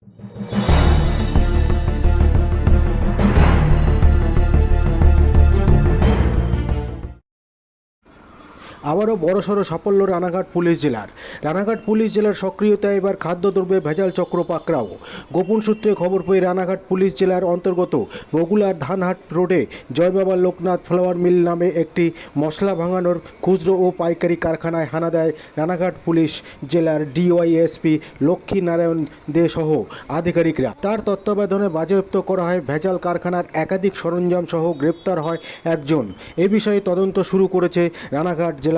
you আবারও বড়সড় সাফল্য রানাঘাট পুলিশ জেলার। রানাঘাট পুলিশ জেলার সক্রিয়তা এবার খাদ্যদ্রব্যে ভেজাল চক্র পাকড়াও। গোপন সূত্রে খবর পেয়ে রানাঘাট পুলিশ জেলার অন্তর্গত বগুলার ধানহাট রোডে জয়বাবা লোকনাথ ফ্লাওয়ার মিল নামে একটি মশলা ভাঙানোর খুচরো ও পাইকারি কারখানায় হানা দেয় রানাঘাট পুলিশ জেলার ডিওয়াইএসপি লক্ষ্মী নারায়ণ দে সহ আধিকারিকরা। তার তত্ত্বাবধানে বাজেয়াপ্ত করা হয় ভেজাল কারখানার একাধিক সরঞ্জাম সহ গ্রেপ্তার হয় একজন। এ বিষয়ে তদন্ত শুরু করেছে রানাঘাট জেলা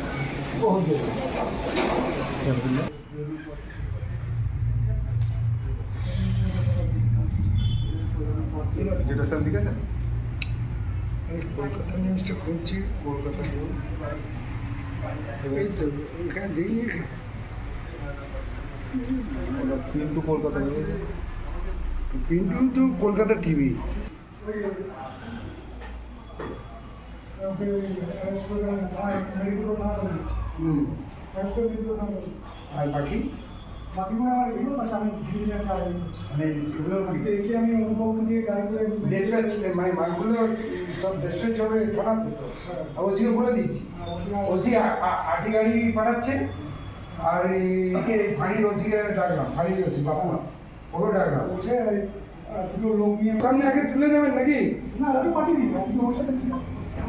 যেটা স্যার লিখেছেন আমি কলকাতা নিউজটা খুঁজছি কলকাতা নিউজ এই তো ওইখানে দিইনি এখানে। কিন্তু কলকাতা নিউজ পিন্টু তো কলকাতা টিভি হুম আর বাকি? মানে এগুলো ডিসপ্যাচ মানে মালগুলো সব ডিসপ্যাচ হবে থানাতে তো। ওসিকে বলে দিয়েছি। ওসি আটি গাড়ি পাঠাচ্ছে আর একে ফাঁড়ির ওসিকে ডাকলাম ফাঁড়ির ওসি বাপু ওকে ডাকলাম। সামনে আগে তুলে নেবেন নাকি? এই দুজন যাও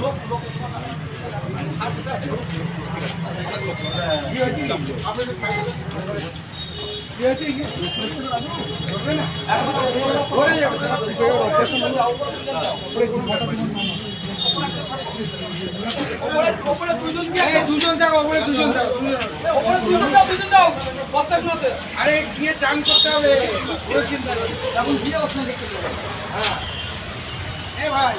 ওপরে দুজন যাও। ওপরে দুজন আরে গিয়ে চান করতে হবে এ ভাই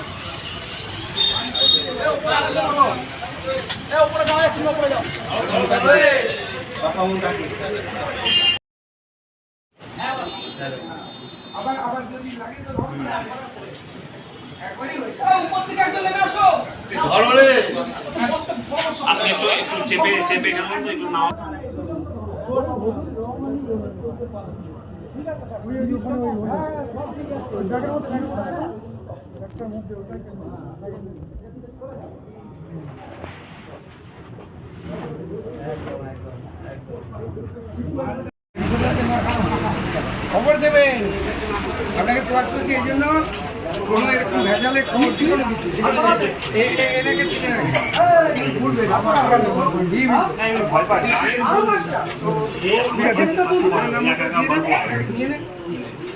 আবার আবার যদি লাগে তো। আপনি একটু একটু চেপে চেপে গেলেন তো একটু নাও খবর দেবেন। আপনাকে তোয়াজ করছি এই জন্য কোনো এরকম ভেজালে খবর দিল না। কিছু এ- এ-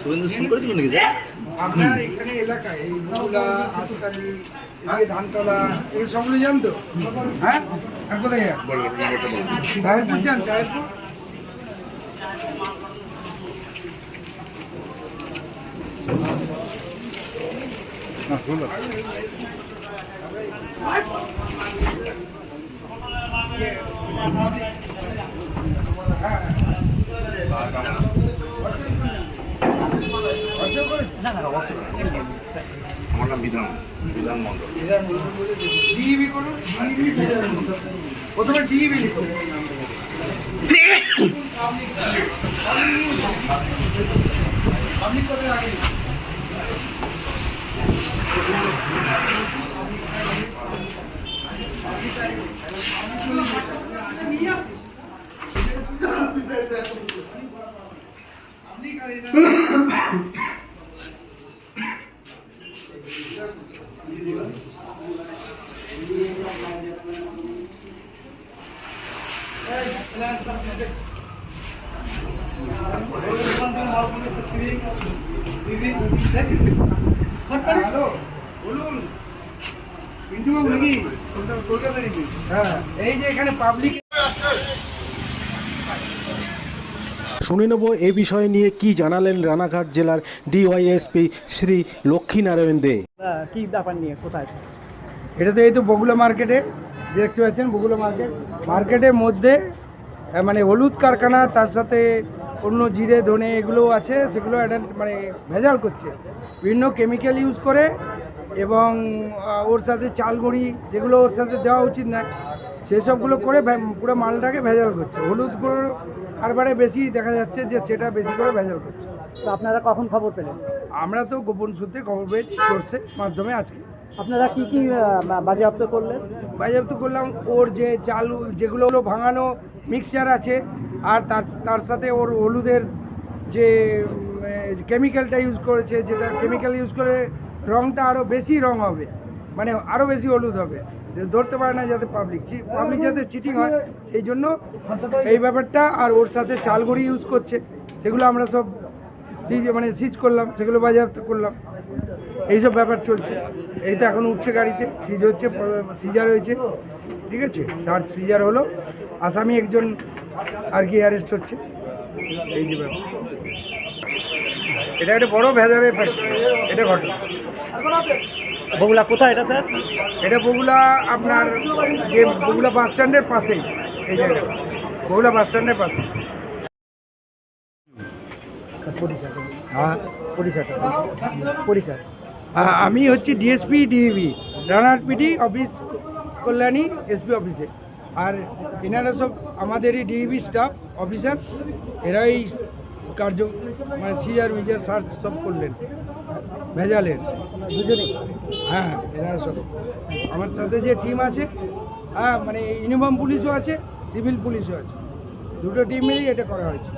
এনাকে চিনে রাখেন। জি, নিয়ে নেন। আপনার এখানে এলাকায় এই বগুলা আজকালি এদিকে ধানতলা এগুলো সবগুলো যান তো হ্যাঁ আর কোথায় যান তাহিরপুর যান তাহিরপুর আমার নাম বিধান বিধান মন্ডল ডিইবি করুন ডিইবি প্রথমে ডিইবি লিখুন আপনি কোথায় আগে আপনি কারে না হ্যালো বলুন পিন্টু বাবু নাকি কলকাতা নাকি হ্যাঁ শুনে নেব এ বিষয় নিয়ে কি জানালেন রানাঘাট জেলার ডিওয়াইএসপি শ্রী লক্ষ্মীনারায়ণ দে। কি ব্যাপার নিয়ে? কোথায়? এটা তো এই তো বগুলা মার্কেটে, দেখতে পাচ্ছেন বগুলা মার্কেট। মার্কেটের মধ্যে মানে হলুদ কারখানা তার সাথে অন্য জিরে ধনে এগুলো আছে সেগুলো মানে ভেজাল করছে। বিভিন্ন কেমিক্যাল ইউজ করে এবং ওর সাথে চালগুড়ি যেগুলো ওর সাথে দেওয়া উচিত না সেসবগুলো করে পুরো মালটাকে ভেজাল করছে। হলুদ গুঁড়ো কারবারে বেশি দেখা যাচ্ছে যে সেটা বেশি করে ভেজাল করছে। তো আপনারা কখন খবর পেলেন? আমরা তো গোপন সূত্রে খবর পেয়েছি সোর্সের মাধ্যমে আজকে। আপনারা কি কি বাজেয়াপ্ত করলেন? বাজেয়াপ্ত করলাম, ওর যে চালু, যেগুলো হলো ভাঙানো মিক্সচার আছে, আর তার তার সাথে ওর হলুদের যে কেমিক্যালটা ইউজ করেছে, যেটা কেমিক্যাল ইউজ করে রঙটা আরও বেশি রং হবে মানে আরও বেশি হলুদ হবে। ধরতে পারে না যাতে পাবলিক পাবলিক যাতে চিটিং হয়, সেই জন্য এই ব্যাপারটা, আর ওর সাথে চালগুড়ি ইউজ করছে, সেগুলো আমরা সব সিজ মানে সিজ করলাম, সেগুলো বাজেয়াপ্ত করলাম। এইসব ব্যাপার চলছে। এই তো এখন উঠছে গাড়িতে সিজ হচ্ছে সিজার হয়েছে। ঠিক আছে? সার সিজার হলো। আসামি একজন আর কি অ্যারেস্ট হচ্ছে। এই যে ব্যাপার। এটা একটা বড় ফ্যাক্টরি এটা ঘটনা। বগুলা কোথায় এটা স্যার? এটা বগুলা আপনার যে বগুলা বাস স্ট্যান্ডের পাশেই এই জায়গাটা বগুলা বাস স্ট্যান্ডের পাশে। হ্যাঁ? পরিচয় আ- আমি হচ্ছি DSP DEB runner PD office Kalyani SP অফিসে। আর এনারা সব আমাদেরই ডিইবি স্টাফ অফিসার এরাই কার্য মানে সিজার মিজার সার্চ সব করলেন। ভেজালের। দুজনেই হ্যাঁ এনারা সব। আমার সাথে যে টিম আছে হ্যাঁ মানে ইউনিফর্ম পুলিশও আছে সিভিল পুলিশও আছে। দুটো টিম এটা করা হয়েছে।